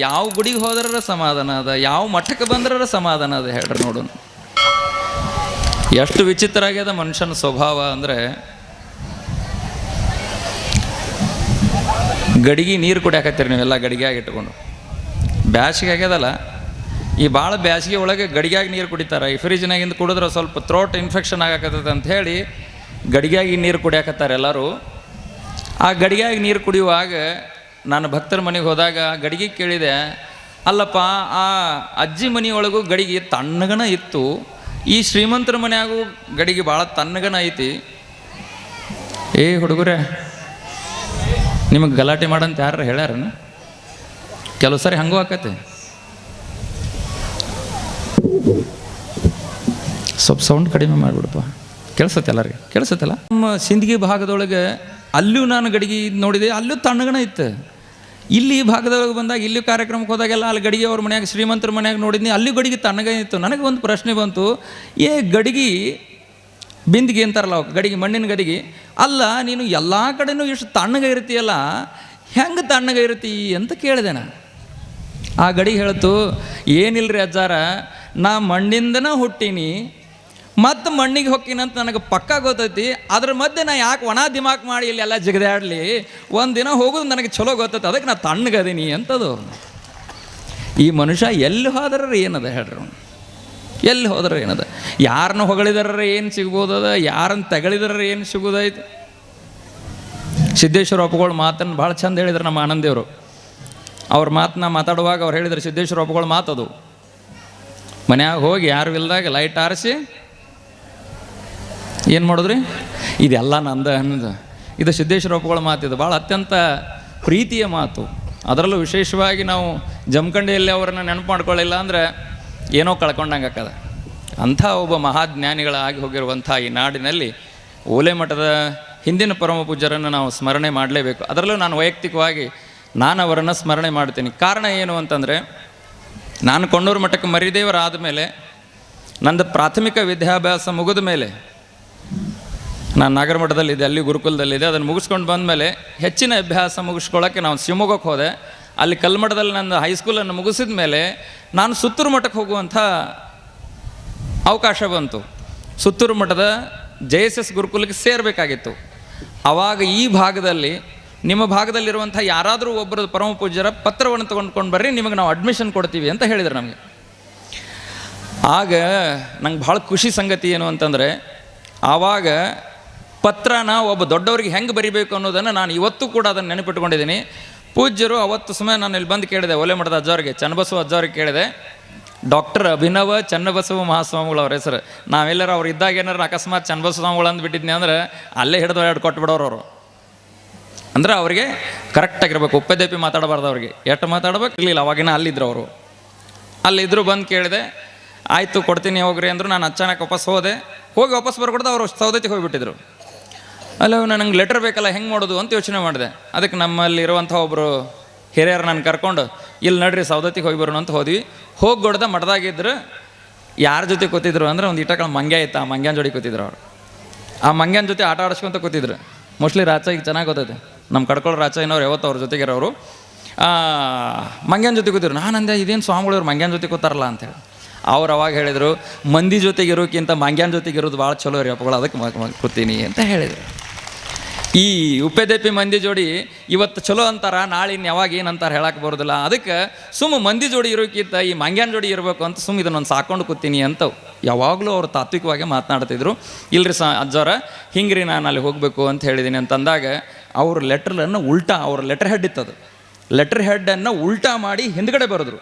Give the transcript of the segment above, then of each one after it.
ಯಾವ ಗುಡಿಗೆ ಹೋದ್ರ ಸಮಾಧಾನ ಅದ, ಯಾವ ಮಠಕ್ಕೆ ಬಂದ್ರ ಸಮಾಧಾನ ಅದ ಹೇಳ್ರಿ ನೋಡು. ಎಷ್ಟು ವಿಚಿತ್ರ ಆಗ್ಯದ ಮನುಷ್ಯನ ಸ್ವಭಾವ ಅಂದರೆ ಗಡಿಗೆ ನೀರು ಕುಡಿಯಾಕತ್ತೀರಿ ನೀವೆಲ್ಲ ಗಡಿಗೆಯಾಗಿ ಇಟ್ಕೊಂಡು. ಬ್ಯಾಸಿಗೆ ಆಗ್ಯದಲ್ಲ, ಈ ಭಾಳ ಬ್ಯಾಸಿಗೆ ಒಳಗೆ ಗಡಿಗೆಯಾಗಿ ನೀರು ಕುಡಿತಾರೆ. ಈ ಫ್ರಿಜ್ನಾಗಿಂದ ಕುಡಿದ್ರೆ ಸ್ವಲ್ಪ ಥ್ರೋಟ್ ಇನ್ಫೆಕ್ಷನ್ ಆಗಾಕತ್ತದ ಅಂತ ಹೇಳಿ ಗಡಿಗೆಯಾಗಿ ನೀರು ಕುಡಿಯಾಕತ್ತಾರೆ ಎಲ್ಲರೂ. ಆ ಗಡಿಗ್ಯಾಗ ನೀರು ಕುಡಿಯುವಾಗ ನಾನು ಭಕ್ತರ ಮನೆಗೆ ಹೋದಾಗ ಗಡಿಗೆ ಕೇಳಿದೆ, ಅಲ್ಲಪ್ಪ, ಆ ಅಜ್ಜಿ ಮನೆಯೊಳಗೂ ಗಡಿಗೆ ತಣ್ಣಗನ ಇತ್ತು. ಈ ಶ್ರೀಮಂತರ ಮನೆಯಾಗೂ ಗಡಿಗೆ ಭಾಳ ತಣ್ಣಗನ ಐತಿ. ಏ ಹುಡುಗರೇ, ನಿಮಗೆ ಗಲಾಟೆ ಮಾಡಂತ ಯಾರು ಹೇಳ್ಯಾರನ? ಕೆಲವು ಸರಿ ಹಂಗೂ ಆಕತಿ. ಸ್ವಲ್ಪ ಸೌಂಡ್ ಕಡಿಮೆ ಮಾಡಿಬಿಡಪ್ಪ. ಕೇಳಿಸತ್ತೆ ರೀ ಕೇಳಿಸತ್ತಲ್ಲ? ನಮ್ಮ ಸಿಂದಗಿ ಭಾಗದೊಳಗೆ ಅಲ್ಲೂ ನಾನು ಗಡಿಗೆ ನೋಡಿದೆ, ಅಲ್ಲೂ ತಣ್ಣಗನ ಇತ್ತು. ಇಲ್ಲಿ ಭಾಗದೊಳಗೆ ಬಂದಾಗ, ಇಲ್ಲಿ ಕಾರ್ಯಕ್ರಮಕ್ಕೆ ಹೋದಾಗೆಲ್ಲ ಅಲ್ಲಿ ಗಡಿಗೆ ಅವ್ರ ಮನ್ಯಾಗ, ಶ್ರೀಮಂತರ ಮನ್ಯಾಗ ನೋಡಿದ್ನಿ, ಅಲ್ಲಿ ಗಡಿಗೆ ತಣ್ಣಗ ಇತ್ತು. ನನಗೆ ಒಂದು ಪ್ರಶ್ನೆ ಬಂತು, ಏ ಗಡಿಗೆ ಬಿಂದಿಗೆ ಅಂತಾರಲ್ಲ ಅವಕ್ಕೆ ಗಡಿಗೆ, ಮಣ್ಣಿನ ಗಡಿಗೆ, ಅಲ್ಲ ನೀನು ಎಲ್ಲ ಕಡೆನೂ ಎಷ್ಟು ತಣ್ಣಗೆ ಇರ್ತೀಯಲ್ಲ, ಹೆಂಗೆ ತಣ್ಣಗೆ ಇರ್ತಿ ಅಂತ ಕೇಳಿದೆ ನಾ ಆ ಗಡಿ ಹೇಳ್ತು, ಏನಿಲ್ರಿ ಅಜ್ಜಾರ, ನಾ ಮಣ್ಣಿಂದನ ಹುಟ್ಟೀನಿ ಮತ್ತು ಮಣ್ಣಿಗೆ ಹೊಕ್ಕಿನಂತ ನನಗೆ ಪಕ್ಕಾ ಗೊತ್ತೈತಿ, ಅದ್ರ ಮಧ್ಯೆ ನಾ ಯಾಕೆ ಒಣ ದಿಮಾಕ್ ಮಾಡಿ ಎಲ್ಲ ಜಿಗದಾಡ್ಲಿ? ಒಂದು ದಿನ ಹೋಗೋದು ನನಗೆ ಚಲೋ ಗೊತ್ತೈತೆ, ಅದಕ್ಕೆ ನಾ ತಣ್ಣಗದೀನಿ ಅಂತದು. ಈ ಮನುಷ್ಯ ಎಲ್ಲಿ ಹೋದ್ರೆ ಏನದ ಹೇಳ್ರಿ ಎಲ್ಲಿ ಹೋದ್ರೆ ಏನದ? ಯಾರನ್ನ ಹೊಗಳಿದಾರ ಏನು ಸಿಗ್ಬೋದದ ಯಾರನ್ನ ತಗಳಿದಾರ ಏನು ಸಿಗೋದೈತೆ? ಸಿದ್ದೇಶ್ವರ ಒಪ್ಪಗಳು ಮಾತನ್ನು ಭಾಳ ಚಂದ ಹೇಳಿದ್ರು ನಮ್ಮ ಆನಂದೇವರು. ಅವ್ರ ಮಾತನ್ನ ಮಾತಾಡುವಾಗ ಅವ್ರು ಹೇಳಿದ್ರು ಸಿದ್ದೇಶ್ವರ ಒಪ್ಪಗಳು ಮಾತದು. ಮನ್ಯಾಗ ಹೋಗಿ ಯಾರು ಇಲ್ದಾಗ ಲೈಟ್ ಆರಿಸಿ ಏನು ಮಾಡಿದ್ರಿ? ಇದೆಲ್ಲ ನಂದ ಅನ್ನೋದು. ಇದು ಸಿದ್ದೇಶ್ವರ ಮಾತು ಇದು. ಭಾಳ ಅತ್ಯಂತ ಪ್ರೀತಿಯ ಮಾತು. ಅದರಲ್ಲೂ ವಿಶೇಷವಾಗಿ ನಾವು ಜಮಖಂಡಿಯಲ್ಲಿ ಅವರನ್ನು ನೆನಪು ಮಾಡ್ಕೊಳ್ಳಿಲ್ಲ ಅಂದರೆ ಏನೋ ಕಳ್ಕೊಂಡಂಗೆ ಆಕದ ಅಂಥ ಒಬ್ಬ ಮಹಾಜ್ಞಾನಿಗಳಾಗಿ ಹೋಗಿರುವಂಥ ಈ ನಾಡಿನಲ್ಲಿ ಓಲೆ ಮಠದ ಹಿಂದಿನ ಪರಮ ಪೂಜ್ಯರನ್ನು ನಾವು ಸ್ಮರಣೆ ಮಾಡಲೇಬೇಕು. ಅದರಲ್ಲೂ ನಾನು ವೈಯಕ್ತಿಕವಾಗಿ ನಾನು ಅವರನ್ನು ಸ್ಮರಣೆ ಮಾಡ್ತೀನಿ. ಕಾರಣ ಏನು ಅಂತಂದರೆ, ನಾನು ಕೊಂಡೂರು ಮಠಕ್ಕೆ ಮರಿದೇವರಾದ ಮೇಲೆ, ನಂದು ಪ್ರಾಥಮಿಕ ವಿದ್ಯಾಭ್ಯಾಸ ಮುಗಿದ ಮೇಲೆ ನಾನು ನಾಗರಮಠದಲ್ಲಿದ್ದೆ, ಅಲ್ಲಿ ಗುರುಕುಲದಲ್ಲಿದೆ ಅದನ್ನು ಮುಗಿಸ್ಕೊಂಡು ಬಂದಮೇಲೆ ಹೆಚ್ಚಿನ ಅಭ್ಯಾಸ ಮುಗಿಸ್ಕೊಳ್ಳೋಕ್ಕೆ ನಾವು ಶಿವಮೊಗ್ಗಕ್ಕೆ ಹೋದೆ. ಅಲ್ಲಿ ಕಲ್ಮಠದಲ್ಲಿ ನನ್ನ ಹೈಸ್ಕೂಲನ್ನು ಮುಗಿಸಿದ ಮೇಲೆ ನಾನು ಸುತ್ತೂರು ಮಠಕ್ಕೆ ಹೋಗುವಂಥ ಅವಕಾಶ ಬಂತು. ಸುತ್ತೂರು ಮಠದ ಜೆ ಎಸ್ ಎಸ್ ಗುರುಕುಲಕ್ಕೆ ಸೇರಬೇಕಾಗಿತ್ತು. ಆವಾಗ ಈ ಭಾಗದಲ್ಲಿ, ನಿಮ್ಮ ಭಾಗದಲ್ಲಿರುವಂಥ ಯಾರಾದರೂ ಒಬ್ಬರು ಪರಮ ಪೂಜ್ಯರ ಪತ್ರವನ್ನು ತೊಗೊಂಡ್ಕೊಂಡು ಬರ್ರಿ, ನಿಮಗೆ ನಾವು ಅಡ್ಮಿಷನ್ ಕೊಡ್ತೀವಿ ಅಂತ ಹೇಳಿದರು ನಮಗೆ. ಆಗ ನಂಗೆ ಭಾಳ ಖುಷಿ ಸಂಗತಿ ಏನು ಅಂತಂದರೆ, ಆವಾಗ ಪತ್ರನ ಒಬ್ಬ ದೊಡ್ಡವರಿಗೆ ಹೆಂಗೆ ಬರಿಬೇಕು ಅನ್ನೋದನ್ನು ನಾನು ಇವತ್ತು ಕೂಡ ಅದನ್ನು ನೆನಪಿಟ್ಕೊಂಡಿದ್ದೀನಿ. ಪೂಜ್ಯರು ಅವತ್ತು ಸಮಯ ನಾನು ಇಲ್ಲಿ ಬಂದು ಕೇಳಿದೆ, ಒಲೆ ಮಠದ ಅಜ್ಜವ್ರಿಗೆ ಚನ್ನಬಸವ ಅಜ್ಜವ್ರಿಗೆ ಕೇಳಿದೆ. ಡಾಕ್ಟರ್ ಅಭಿನವ ಚನ್ನಬಸವ ಮಹಾಸ್ವಾಮಿಗಳು ಅವ್ರ ಹೆಸರು. ನಾವೆಲ್ಲರೂ ಅವ್ರು ಇದ್ದಾಗ ಏನಾರು ಅಕಸ್ಮಾತ್ ಚನ್ನಬಸವ ಸ್ವಾಮಿಗಳು ಅಂದ್ಬಿಟ್ಟಿದ್ನಿ ಅಂದ್ರೆ ಅಲ್ಲೇ ಹಿಡಿದು ಎರಡು ಕೊಟ್ಬಿಡೋರು ಅವರು. ಅಂದ್ರೆ ಅವ್ರಿಗೆ ಕರೆಕ್ಟಾಗಿರ್ಬೇಕು ಉಪ್ಪೆದೇಪಿ ಮಾತಾಡಬಾರ್ದು ಅವ್ರಿಗೆ. ಎಷ್ಟು ಮಾತಾಡ್ಬೇಕು? ಇರಲಿಲ್ಲ, ಅವಾಗಿನ ಅಲ್ಲಿದ್ದರು ಅವರು. ಅಲ್ಲಿದ್ದರು ಬಂದು ಕೇಳಿದೆ, ಆಯಿತು, ಕೊಡ್ತೀನಿ ಹೋಗ್ರಿ ಅಂದರು ನಾನು ಅಚಾನಕ್ ವಾಪಸ್ ಹೋದೆ. ಹೋಗಿ ವಾಪಸ್ ಬರ್ಕೊಡ್ದು, ಅವರು ಸೌದತ್ತಿಗೆ ಹೋಗಿಬಿಟ್ಟಿದ್ರು. ಅಲ್ಲ ನನಗೆ ಲೆಟರ್ ಬೇಕಲ್ಲ, ಹೆಂಗೆ ಮಾಡೋದು ಅಂತ ಯೋಚನೆ ಮಾಡಿದೆ. ಅದಕ್ಕೆ ನಮ್ಮಲ್ಲಿ ಇರುವಂಥ ಒಬ್ಬರು ಹಿರಿಯರು ನಾನು ಕರ್ಕೊಂಡು ಇಲ್ಲಿ ನಡ್ರಿ ಸೌದತ್ತಿಗೆ ಹೋಗಿ ಬರೋಣ ಅಂತ ಹೋದ್ವಿ. ಹೋಗಿ ಗೊಡ್ದ ಮಠದಾಗಿದ್ರು, ಯಾರ ಜೊತೆ ಕೂತಿದ್ರು ಅಂದ್ರೆ ಒಂದು ಇಟಕಳ ಮಂಗ್ಯ ಇತ್ತು, ಆ ಮಂಗ್ಯಾನ ಜೋಡಿ ಕೂತಿದ್ರು ಅವರು. ಆ ಮಂಗ್ಯನ ಜೊತೆ ಆಟ ಆಡಿಸ್ಕೊಂತ ಕೂತಿದ್ರು. ಮೋಸ್ಟ್ಲಿ ರಾಚ ಈಗ ಚೆನ್ನಾಗಿ ಗೊತ್ತೈತೆ ನಮ್ಮ ಕಡ್ಕೊಳ್ಳೋ ರಾಚ ಏನವ್ರು ಯಾವತ್ತು ಅವ್ರ ಜೊತೆಗಿರೋರು. ಮಂಗ್ಯನ ಜೊತೆ ಕೂತಿದ್ರು. ನಾನು ಅಂದೆ, ಇದೇನು ಸ್ವಾಮಿಗಳು ಇವ್ರು ಮಂಗ್ಯನ ಜೊತೆ ಕೂತಾರಲ್ಲ ಅಂತೇಳಿ ಅವ್ರು ಅವಾಗ ಹೇಳಿದರು, ಮಂದಿ ಜೊತೆಗಿರೋಕ್ಕಿಂತ ಮಂಗ್ಯನ ಜೊತೆಗಿರೋದು ಭಾಳ ಚಲೋ ರೀ ಅಪ್ಪಗಳು, ಅದಕ್ಕೆ ಕೂತೀನಿ ಅಂತ ಹೇಳಿದರು. ಈ ಉಪ್ಪೆದೆಪ್ಪಿ ಮಂದಿ ಜೋಡಿ ಇವತ್ತು ಚಲೋ ಅಂತಾರ, ನಾಳೆ ಇನ್ನು ಯಾವಾಗ ಏನಂತಾರೆ ಹೇಳಕ್ಕೆ ಬರೋದಿಲ್ಲ. ಅದಕ್ಕೆ ಸುಮ್ಮ ಮಂದಿ ಜೋಡಿ ಇರೋಕ್ಕಿಂತ ಈ ಮಂಗ್ಯಾನ ಜೋಡಿ ಇರಬೇಕು ಅಂತ ಸುಮ್ಮ ಇದನ್ನೊಂದು ಸಾಕೊಂಡು ಕೂತೀನಿ ಅಂತ ಯಾವಾಗಲೂ ಅವ್ರು ತಾತ್ವಿಕವಾಗಿ ಮಾತನಾಡ್ತಿದ್ರು. ಇಲ್ರಿ ಸ ಅಜ್ಜವರ ಹಿಂಗ್ರಿ ನಾನು ಅಲ್ಲಿ ಹೋಗಬೇಕು ಅಂತ ಹೇಳಿದ್ದೀನಿ ಅಂತಂದಾಗ ಅವ್ರ ಲೆಟ್ರನ್ನು ಉಲ್ಟಾ, ಅವ್ರ ಲೆಟರ್ ಹೆಡ್ ಇತ್ತದು. ಲೆಟರ್ ಹೆಡ್ಡನ್ನು ಉಲ್ಟಾ ಮಾಡಿ ಹಿಂದ್ಗಡೆ ಬರೆದ್ರು.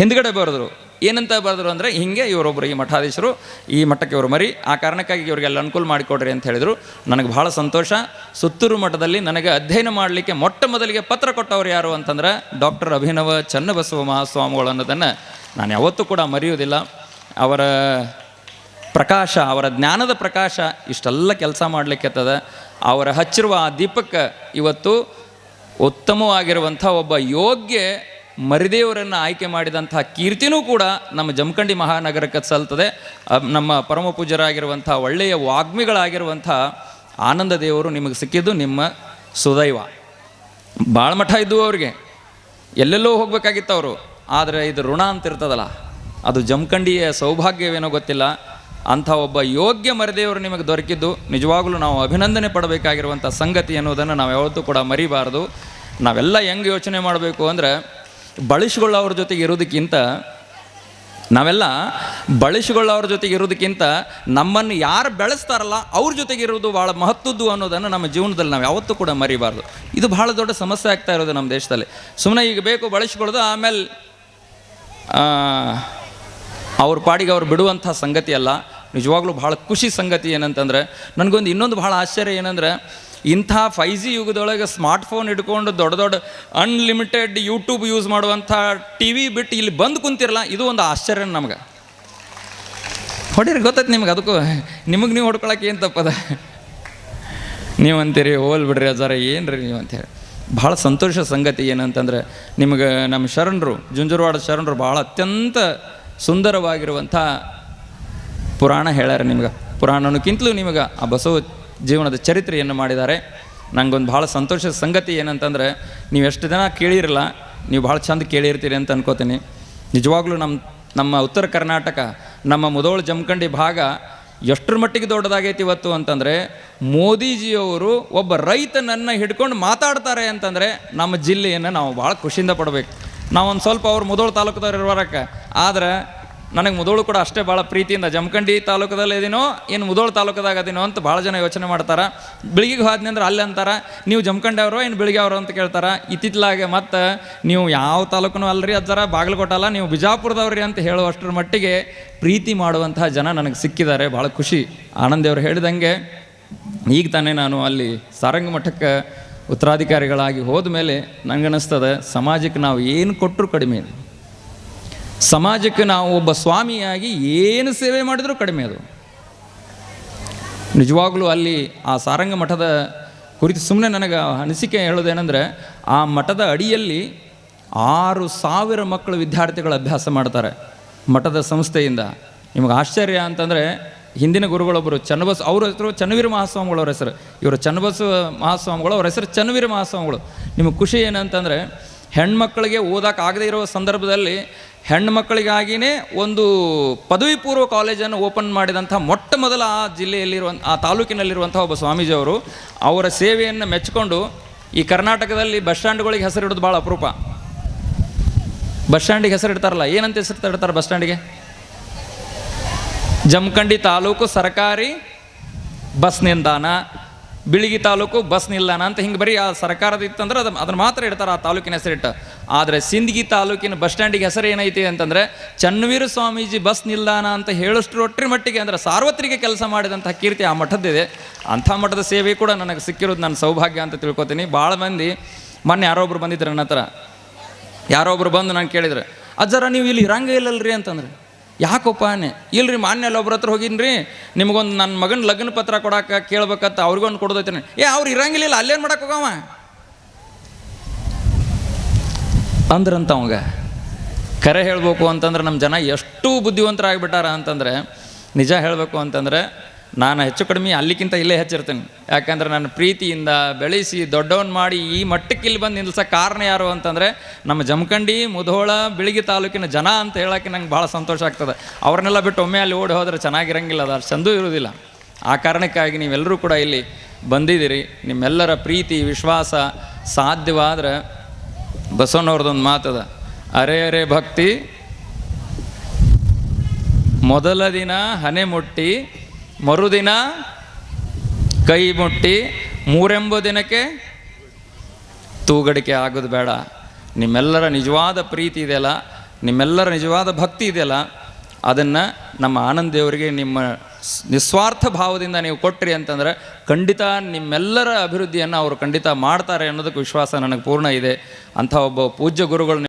ಹಿಂದ್ಗಡೆ ಬರೆದ್ರು. ಏನಂತ ಬರೆದ್ರು ಅಂದರೆ ಹಿಂಗೆ ಇವರೊಬ್ಬರು ಈ ಮಠಾಧೀಶರು, ಈ ಮಠಕ್ಕೆ ಇವರು ಮರಿ. ಆ ಕಾರಣಕ್ಕಾಗಿ ಇವರಿಗೆಲ್ಲ ಅನುಕೂಲ ಮಾಡಿಕೊಡ್ರಿ ಅಂತ ಹೇಳಿದರು. ನನಗೆ ಬಹಳ ಸಂತೋಷ. ಸುತ್ತೂರು ಮಠದಲ್ಲಿ ನನಗೆ ಅಧ್ಯಯನ ಮಾಡಲಿಕ್ಕೆ ಮೊಟ್ಟ ಮೊದಲಿಗೆ ಪತ್ರ ಕೊಟ್ಟವರು ಯಾರು ಅಂತಂದ್ರೆ ಡಾಕ್ಟರ್ ಅಭಿನವ ಚನ್ನಬಸವ ಮಹಾಸ್ವಾಮಿಗಳು ಅನ್ನೋದನ್ನು ನಾನು ಯಾವತ್ತೂ ಕೂಡ ಮರೆಯುವುದಿಲ್ಲ. ಅವರ ಪ್ರಕಾಶ, ಅವರ ಜ್ಞಾನದ ಪ್ರಕಾಶ ಇಷ್ಟೆಲ್ಲ ಕೆಲಸ ಮಾಡಲಿಕ್ಕೆತ್ತದ ಅವರ ಹಚ್ಚಿರುವ ಆ ದೀಪಕ್ಕೆ ಇವತ್ತು ಉತ್ತಮವಾಗಿರುವಂಥ ಒಬ್ಬ ಯೋಗ್ಯ ಮರಿದೇವರನ್ನು ಆಯ್ಕೆ ಮಾಡಿದಂತಹ ಕೀರ್ತಿನೂ ಕೂಡ ನಮ್ಮ ಜಮಖಂಡಿ ಮಹಾನಗರಕ್ಕೆ ಸಲ್ತದೆ. ನಮ್ಮ ಪರಮ ಪೂಜರಾಗಿರುವಂಥ ಒಳ್ಳೆಯ ವಾಗ್ಮಿಗಳಾಗಿರುವಂಥ ಆನಂದ ದೇವರು ನಿಮಗೆ ಸಿಕ್ಕಿದ್ದು ನಿಮ್ಮ ಸುದೈವ. ಭಾಳ ಮಠ ಇದ್ದವು ಅವ್ರಿಗೆ. ಎಲ್ಲೆಲ್ಲೋ ಹೋಗ್ಬೇಕಾಗಿತ್ತು ಅವರು ಆದರೆ ಇದು ಋಣ ಅಂತ ಇರ್ತದಲ್ಲ ಅದು ಜಮಖಂಡಿಯ ಸೌಭಾಗ್ಯವೇನೋ ಗೊತ್ತಿಲ್ಲ. ಅಂಥ ಒಬ್ಬ ಯೋಗ್ಯ ಮರದೇವರು ನಿಮಗೆ ದೊರಕಿದ್ದು. ನಿಜವಾಗಲೂ ನಾವು ಅಭಿನಂದನೆ ಪಡಬೇಕಾಗಿರುವಂಥ ಸಂಗತಿ ಅನ್ನೋದನ್ನು ನಾವು ಯಾವತ್ತೂ ಕೂಡ ಮರಿಬಾರ್ದು. ನಾವೆಲ್ಲ ಹೆಂಗೆ ಯೋಚನೆ ಮಾಡಬೇಕು ಅಂದರೆ ಬಳಸಿಕೊಳ್ಳೋರ ಜೊತೆಗೆ ಇರೋದಕ್ಕಿಂತ ನಾವೆಲ್ಲ ಬಳಸಿಕೊಳ್ಳೋರ ಜೊತೆಗೆ ಇರೋದಕ್ಕಿಂತ ನಮ್ಮನ್ನು ಯಾರು ಬೆಳೆಸ್ತಾರಲ್ಲ ಅವ್ರ ಜೊತೆಗೆ ಇರೋದು ಭಾಳ ಮಹತ್ವದ್ದು ಅನ್ನೋದನ್ನು ನಮ್ಮ ಜೀವನದಲ್ಲಿ ನಾವು ಯಾವತ್ತೂ ಕೂಡ ಮರಿಬಾರ್ದು. ಇದು ಭಾಳ ದೊಡ್ಡ ಸಮಸ್ಯೆ ಆಗ್ತಾ ಇರೋದು ನಮ್ಮ ದೇಶದಲ್ಲಿ. ಸುಮ್ಮನೆ ಈಗ ಬೇಕು ಬಳಸಿಕೊಳ್ಳೋದು ಆಮೇಲೆ ಅವ್ರ ಪಾಡಿಗೆ ಅವ್ರು ಬಿಡುವಂಥ ಸಂಗತಿ ಅಲ್ಲ. ನಿಜವಾಗ್ಲೂ ಭಾಳ ಖುಷಿ ಸಂಗತಿ ಏನಂತಂದ್ರೆ, ನನಗೊಂದು ಇನ್ನೊಂದು ಭಾಳ ಆಶ್ಚರ್ಯ ಏನಂದ್ರೆ ಇಂಥ ಫೈ ಜಿ ಯುಗದೊಳಗೆ ಸ್ಮಾರ್ಟ್ಫೋನ್ ಹಿಡ್ಕೊಂಡು ದೊಡ್ಡ ದೊಡ್ಡ ಅನ್ಲಿಮಿಟೆಡ್ ಯೂಟ್ಯೂಬ್ ಯೂಸ್ ಮಾಡುವಂಥ ಟಿ ವಿ ಬಿಟ್ಟು ಇಲ್ಲಿ ಬಂದು ಕುಂತಿರಲ್ಲ, ಇದು ಒಂದು ಆಶ್ಚರ್ಯ ನಮ್ಗೆ. ಹೊಡೀರಿ, ಗೊತ್ತೈತೆ ನಿಮ್ಗೆ ಅದಕ್ಕೂ. ನಿಮಗೆ ನೀವು ಹೊಡ್ಕೊಳಕ್ಕೆ ಏನು ತಪ್ಪದ? ನೀವು ಅಂತೀರಿ ಓಲ್ ಬಿಡ್ರಿ ಅಜಾರ ಏನು ರೀ ನೀವು ಅಂತೇಳಿ ಭಾಳ ಸಂತೋಷ ಸಂಗತಿ ಏನಂತಂದರೆ, ನಿಮಗೆ ನಮ್ಮ ಶರಣರು ಜುಂಜುರವಾಡ ಶರಣರು ಭಾಳ ಅತ್ಯಂತ ಸುಂದರವಾಗಿರುವಂಥ ಪುರಾಣ ಹೇಳ್ಯಾರ ನಿಮ್ಗೆ. ಪುರಾಣನಕ್ಕಿಂತಲೂ ನಿಮಗೆ ಆ ಬಸವ ಜೀವನದ ಚರಿತ್ರೆಯನ್ನು ಮಾಡಿದ್ದಾರೆ. ನನಗೊಂದು ಭಾಳ ಸಂತೋಷದ ಸಂಗತಿ ಏನಂತಂದ್ರೆ, ನೀವು ಎಷ್ಟು ಜನ ಕೇಳಿರಲ್ಲ, ನೀವು ಭಾಳ ಚಂದ ಕೇಳಿರ್ತೀರಿ ಅಂತ ಅನ್ಕೋತೀನಿ. ನಿಜವಾಗ್ಲೂ ನಮ್ಮ ನಮ್ಮ ಉತ್ತರ ಕರ್ನಾಟಕ, ನಮ್ಮ ಮುದೋಳು ಜಮಖಂಡಿ ಭಾಗ ಎಷ್ಟರ ಮಟ್ಟಿಗೆ ದೊಡ್ಡದಾಗೈತಿ ಇವತ್ತು ಅಂತಂದರೆ, ಮೋದಿಜಿಯವರು ಒಬ್ಬ ರೈತನನ್ನು ಹಿಡ್ಕೊಂಡು ಮಾತಾಡ್ತಾರೆ ಅಂತಂದರೆ, ನಮ್ಮ ಜಿಲ್ಲೆಯನ್ನು ನಾವು ಭಾಳ ಖುಷಿಯಿಂದ ಪಡಬೇಕು. ನಾವೊಂದು ಸ್ವಲ್ಪ ಅವ್ರು ಮುದೋಳು ತಾಲೂಕದವ್ರು ಇರುವರಕ್ಕೆ, ಆದ್ರೆ ನನಗೆ ಮುದೋಳು ಕೂಡ ಅಷ್ಟೇ ಭಾಳ ಪ್ರೀತಿಯಿಂದ ಜಮಖಂಡಿ ತಾಲೂಕದಲ್ಲಿ ಇದೀನೋ ಏನು ಮುದೋಳು ತಾಲೂಕದಾಗ ಅದೀನೋ ಅಂತ ಭಾಳ ಜನ ಯೋಚನೆ ಮಾಡ್ತಾರೆ. ಬೆಳಿಗ್ಗೆ ಹೋದ್ನಿ ಅಂದ್ರೆ ಅಲ್ಲಿ ಅಂತಾರೆ, ನೀವು ಜಮಖಂಡಿ ಅವರು ಏನು ಬೆಳಿಗ್ಗೆ ಅವರು ಅಂತ ಕೇಳ್ತಾರೆ. ಇತ್ತಿತ್ಲಾಗೆ ಮತ್ತು, ನೀವು ಯಾವ ತಾಲೂಕನೂ ಅಲ್ರಿ ಬಾಗಿಲು ಬಾಗಲಕೋಟಲ್ಲ, ನೀವು ಬಿಜಾಪುರದವ್ರಿ ಅಂತ ಹೇಳುವಷ್ಟರ ಮಟ್ಟಿಗೆ ಪ್ರೀತಿ ಮಾಡುವಂತಹ ಜನ ನನಗೆ ಸಿಕ್ಕಿದ್ದಾರೆ. ಭಾಳ ಖುಷಿ. ಆನಂದೇವ್ರು ಹೇಳಿದಂಗೆ, ಈಗ ತಾನೇ ನಾನು ಅಲ್ಲಿ ಸಾರಂಗ ಮಠಕ್ಕೆ ಉತ್ತರಾಧಿಕಾರಿಗಳಾಗಿ ಹೋದ ಮೇಲೆ ನನಗನ್ನಿಸ್ತದೆ ಸಮಾಜಕ್ಕೆ ನಾವು ಏನು ಕೊಟ್ಟರು ಕಡಿಮೆ ಸಮಾಜಕ್ಕೆ ನಾವು ಒಬ್ಬ ಸ್ವಾಮಿಯಾಗಿ ಏನು ಸೇವೆ ಮಾಡಿದರೂ ಕಡಿಮೆ ಅದು. ನಿಜವಾಗ್ಲೂ ಅಲ್ಲಿ ಆ ಸಾರಂಗ ಮಠದ ಕುರಿತು ಸುಮ್ಮನೆ ನನಗೆ ಅನಿಸಿಕೆ ಹೇಳೋದೇನೆಂದರೆ ಆ ಮಠದ ಅಡಿಯಲ್ಲಿ ಆರು ಸಾವಿರ ಮಕ್ಕಳು ವಿದ್ಯಾರ್ಥಿಗಳು ಅಭ್ಯಾಸ ಮಾಡ್ತಾರೆ ಮಠದ ಸಂಸ್ಥೆಯಿಂದ. ನಿಮಗೆ ಆಶ್ಚರ್ಯ ಅಂತಂದರೆ, ಹಿಂದಿನ ಗುರುಗಳೊಬ್ಬರು ಚನ್ನಬಸ್, ಅವ್ರ ಹೆಸರು ಚನ್ನವೀರ ಮಹಾಸ್ವಾಮಿಗಳು ಅವ್ರ ಹೆಸರು. ಇವರು ಚನ್ನಬಸ ಮಹಾಸ್ವಾಮಿಗಳು, ಅವ್ರ ಹೆಸರು ಚನ್ನವೀರ ಮಹಾಸ್ವಾಮಿಗಳು. ನಿಮಗೆ ಖುಷಿ ಏನಂತಂದರೆ, ಹೆಣ್ಮಕ್ಳಿಗೆ ಓದೋಕ್ಕಾಗದೇ ಇರೋ ಸಂದರ್ಭದಲ್ಲಿ ಹೆಣ್ಮಕ್ಳಿಗಾಗಿಯೇ ಒಂದು ಪದವಿ ಪೂರ್ವ ಕಾಲೇಜನ್ನು ಓಪನ್ ಮಾಡಿದಂಥ ಮೊಟ್ಟ ಮೊದಲ ಆ ಜಿಲ್ಲೆಯಲ್ಲಿರುವಂಥ ಆ ತಾಲೂಕಿನಲ್ಲಿರುವಂಥ ಒಬ್ಬ ಸ್ವಾಮೀಜಿಯವರು ಅವರ ಸೇವೆಯನ್ನು ಮೆಚ್ಚಿಕೊಂಡು ಈ ಕರ್ನಾಟಕದಲ್ಲಿ ಬಸ್ ಸ್ಟ್ಯಾಂಡ್ಗಳಿಗೆ ಹೆಸರಿಡೋದು ಭಾಳ ಅಪರೂಪ. ಬಸ್ ಸ್ಟ್ಯಾಂಡಿಗೆ ಹೆಸರಿಡ್ತಾರಲ್ಲ ಏನಂತ ಹೆಸರು ಇಡ್ತಾರೆ ಬಸ್ ಸ್ಟ್ಯಾಂಡಿಗೆ? ಜಮಖಂಡಿ ತಾಲೂಕು ಸರ್ಕಾರಿ ಬಸ್ ನಿಲ್ದಾಣ. ಬಿಳಿಗಿ ತಾಲೂಕು ಬಸ್ ನಿಲ್ದಾಣ ಅಂತ ಹಿಂಗೆ ಬರೀ ಆ ಸರ್ಕಾರದ ಇತ್ತಂದ್ರೆ ಅದು ಅದನ್ನು ಮಾತ್ರ ಇಡ್ತಾರೆ ಆ ತಾಲೂಕಿನ ಹೆಸರಿಟ್ಟು. ಆದರೆ ಸಿಂದಗಿ ತಾಲೂಕಿನ ಬಸ್ ಸ್ಟ್ಯಾಂಡಿಗೆ ಹೆಸರು ಏನೈತಿ ಅಂತಂದರೆ ಚನ್ನವೀರ ಸ್ವಾಮೀಜಿ ಬಸ್ ನಿಲ್ದಾಣ ಅಂತ ಹೇಳಷ್ಟು ಒಟ್ಟರ ಮಟ್ಟಿಗೆ ಅಂದರೆ ಸಾರ್ವತ್ರಿಕ ಕೆಲಸ ಮಾಡಿದಂಥ ಕೀರ್ತಿ ಆ ಮಠದ್ದಿದೆ. ಅಂಥ ಮಠದ ಸೇವೆ ಕೂಡ ನನಗೆ ಸಿಕ್ಕಿರೋದು ನನ್ನ ಸೌಭಾಗ್ಯ ಅಂತ ತಿಳ್ಕೊತೀನಿ. ಭಾಳ ಮಂದಿ ಮೊನ್ನೆ ಯಾರೊಬ್ರು ಬಂದಿದ್ರು ನನ್ನ ಹತ್ರ. ಯಾರೊಬ್ರು ಬಂದು ನಾನು ಕೇಳಿದ್ರೆ, ಅಜ್ಜರ, ನೀವು ಇಲ್ಲಿ ಇರಂಗ ಇಲ್ಲಲ್ರಿ ಅಂತಂದ್ರೆ. ಯಾಕಪ್ಪ ಇಲ್ರಿ ಮಾನ್ಯ ಅಲ್ಲೊಬ್ರ ಹತ್ರ ಹೋಗಿನ್ರಿ. ನಿಮಗೊಂದು ನನ್ನ ಮಗನ ಲಗ್ನ ಪತ್ರ ಕೊಡಕ್ಕೆ ಕೇಳ್ಬೇಕತ್ತ ಅವ್ರಿಗೊಂದು ಕೊಡ್ದೈತೇನೆ. ಏ, ಅವ್ರು ಇರಂಗಿಲ್ಲ ಅಲ್ಲೇನು ಮಾಡಕ್ಕೆ ಹೋಗವ? ಅಂದ್ರಂತ ಅವಂಗ, ಕರೆ ಹೇಳಬೇಕು ಅಂತಂದ್ರೆ ನಮ್ಮ ಜನ ಎಷ್ಟು ಬುದ್ಧಿವಂತರಾಗಿಬಿಟ್ಟಾರ ಅಂತಂದರೆ, ನಿಜ ಹೇಳಬೇಕು ಅಂತಂದರೆ ನಾನು ಹೆಚ್ಚು ಕಡಿಮೆ ಅಲ್ಲಿಗಿಂತ ಇಲ್ಲೇ ಹೆಚ್ಚಿರ್ತೇನೆ. ಯಾಕಂದ್ರೆ ನನ್ನ ಪ್ರೀತಿಯಿಂದ ಬೆಳೆಸಿ ದೊಡ್ಡವನ್ ಮಾಡಿ ಈ ಮಟ್ಟಕ್ಕೆ ಇಲ್ಲಿ ಬಂದು ನಿಲ್ಸೋಕೆ ಕಾರಣ ಯಾರು ಅಂತಂದರೆ ನಮ್ಮ ಜಮಖಂಡಿ, ಮುಧೋಳ, ಬಿಳಿಗಿ ತಾಲೂಕಿನ ಜನ ಅಂತ ಹೇಳೋಕ್ಕೆ ನಂಗೆ ಭಾಳ ಸಂತೋಷ ಆಗ್ತದೆ. ಅವ್ರನ್ನೆಲ್ಲ ಬಿಟ್ಟು ಒಮ್ಮೆ ಅಲ್ಲಿ ಓಡಿ ಹೋದರೆ ಚೆನ್ನಾಗಿರಂಗಿಲ್ಲ, ಅದು ಚಂದೂ ಇರೋದಿಲ್ಲ ಆ ಕಾರಣಕ್ಕಾಗಿ ನೀವೆಲ್ಲರೂ ಕೂಡ ಇಲ್ಲಿ ಬಂದಿದ್ದೀರಿ. ನಿಮ್ಮೆಲ್ಲರ ಪ್ರೀತಿ, ವಿಶ್ವಾಸ ಸಾಧ್ಯವಾದ್ರೆ ಮಾತು ಮಾತದ, ಅರೆ ಅರೆ ಭಕ್ತಿ, ಮೊದಲ ದಿನ ಹನೆ ಮುಟ್ಟಿ ಮರುದಿನ ಕೈ ಮುಟ್ಟಿ, ಮೂರೆಂಬ ದಿನಕ್ಕೆ ತೂಗಡಿಕೆ ಆಗೋದು ಬೇಡ. ನಿಮ್ಮೆಲ್ಲರ ನಿಜವಾದ ಪ್ರೀತಿ ಇದೆಯಲ್ಲ, ನಿಮ್ಮೆಲ್ಲರ ನಿಜವಾದ ಭಕ್ತಿ ಇದೆಯಲ್ಲ, ಅದನ್ನು ನಮ್ಮ ಆನಂದ ದೇವರಿಗೆ ನಿಮ್ಮ ನಿಸ್ವಾರ್ಥ ಭಾವದಿಂದ ನೀವು ಕೊಟ್ಟ್ರಿ ಅಂತಂದರೆ ಖಂಡಿತ ನಿಮ್ಮೆಲ್ಲರ ಅಭಿವೃದ್ಧಿಯನ್ನು ಅವರು ಖಂಡಿತ ಮಾಡ್ತಾರೆ ಅನ್ನೋದಕ್ಕೆ ವಿಶ್ವಾಸ ನನಗೆ ಪೂರ್ಣ ಇದೆ. ಅಂಥ ಒಬ್ಬ ಪೂಜ್ಯ ಗುರುಗಳು